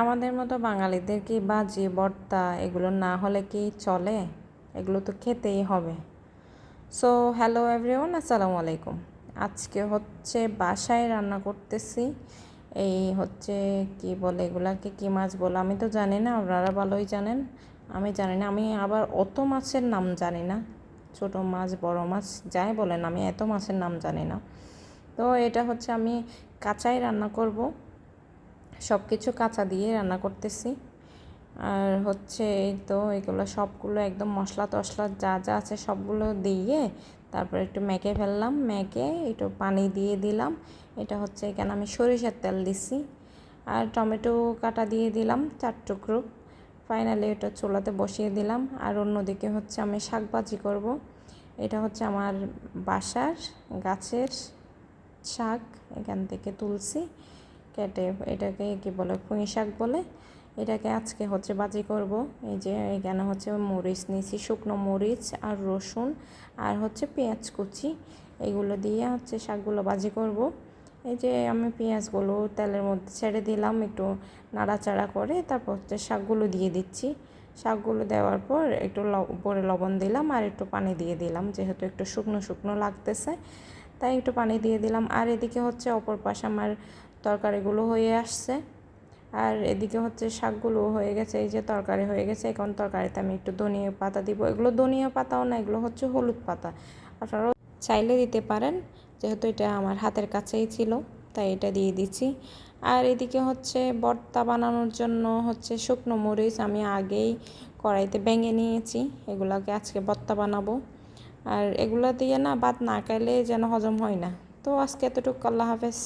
আমাদের মতো বাঙালিদের কি বাজি ভর্তা এগুলো না হলে কি চলে? এগুলো তো খেতেই হবে। সো হ্যালো এভরিওয়ান আসসালামু আলাইকুম। আজকে হচ্ছে বাসায় রান্না করতেছি। এই হচ্ছে কি বলে এগুলাকে কি মাছ বলে আমি তো জানি না, আপনারা ভালোই জানেন। আমি জানি না, আমি আবার অত মাছের নাম জানি না। ছোট মাছ, বড় মাছ, যাই বলেন, আমি এত মাছের নাম জানি না। তো এটা হচ্ছে আমি কাঁচাই রান্না করব। সব কিছু কাঁচা দিয়ে রান্না করতেছি। আর হচ্ছে এই তো এগুলো সবগুলো একদম মশলা টশলা যা যা আছে সবগুলো দিয়ে তারপর একটু মেখে ফেললাম, মেখে একটু পানি দিয়ে দিলাম। এটা হচ্ছে এখানে আমি সরিষার তেল দিছি। আর টমেটো কাটা দিয়ে দিলাম চার টুকরো। ফাইনালি এটা চুলাতে বসিয়ে দিলাম। আর অন্যদিকে হচ্ছে আমি শাক ভাজি করব। এটা হচ্ছে আমার বাসার গাছের শাক এখান থেকে তুলছি। কেটে এটাকে কি বলে, পুঁই শাক বলে, এটাকে আজকে হচ্ছে বাজি করব। এই যে এখানে হচ্ছে মরিচ নিয়েছি, শুকনো মরিচ আর রসুন আর হচ্ছে পেঁয়াজ কুচি, এগুলো দিয়ে হচ্ছে শাকগুলো বাজি করব। এই যে আমি পেঁয়াজগুলো তেলের মধ্যে ছেড়ে দিলাম, একটু নাড়াচাড়া করে তারপর হচ্ছে শাকগুলো দিয়ে দিচ্ছি। শাকগুলো দেওয়ার পর একটু উপরে লবণ দিলাম আর একটু পানি দিয়ে দিলাম, যেহেতু একটু শুকনো শুকনো লাগতেছে, তাই একটু পানি দিয়ে দিলাম। আর এদিকে হচ্ছে অপর পাশে আমার তরকারিগুলো হয়ে আসছে। আর এদিকে হচ্ছে শাকগুলো হয়ে গেছে, এই যে তরকারি হয়ে গেছে। এখন তরকারিতে আমি একটু ধনিয়া পাতা দিব। এগুলো ধনিয়া পাতাও না, এগুলো হচ্ছে হলুদ পাতা। আপনারাও চাইলে দিতে পারেন, যেহেতু এটা আমার হাতের কাছেই ছিল, তাই এটা দিয়ে দিচ্ছি। আর এদিকে হচ্ছে বর্তা বানানোর জন্য হচ্ছে শুকনো মরিচ আমি আগেই কড়াইতে ভেঙে নিয়েছি। এগুলোকে আজকে বর্তা বানাবো। আর এগুলো দিয়ে না ভাত না খাইলে যেন হজম হয় না। তো আজকে এতটুকু, আল্লাহ হাফেজ।